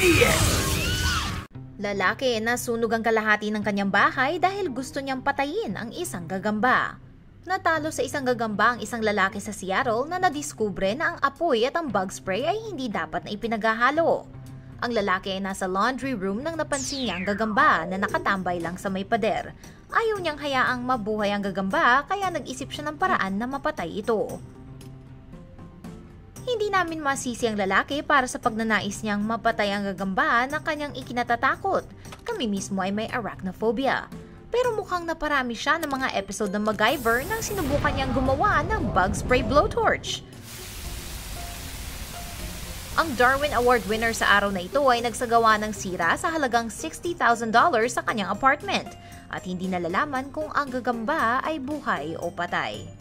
Idiot! Lalaki na sunog ang kalahati ng kanyang bahay dahil gusto niyang patayin ang isang gagamba. Natalo sa isang gagamba ang isang lalaki sa Seattle na nadiskubre na ang apoy at ang bug spray ay hindi dapat na ipinaghahalo. Ang lalaki ay nasa laundry room nang napansin niya ang gagamba na nakatambay lang sa may pader. Ayaw niyang hayaang mabuhay ang gagamba kaya nag-isip siya ng paraan na mapatay ito. Hindi namin masisi ang lalaki para sa pagnanais niyang mapatay ang gagamba na kanyang ikinatatakot. Kami mismo ay may arachnophobia. Pero mukhang naparami siya ng mga episode ng MacGyver nang sinubukan niyang gumawa ng bug spray blowtorch. Ang Darwin Award winner sa araw na ito ay nagsagawa ng sira sa halagang $60,000 sa kanyang apartment at hindi nalalaman kung ang gagamba ay buhay o patay.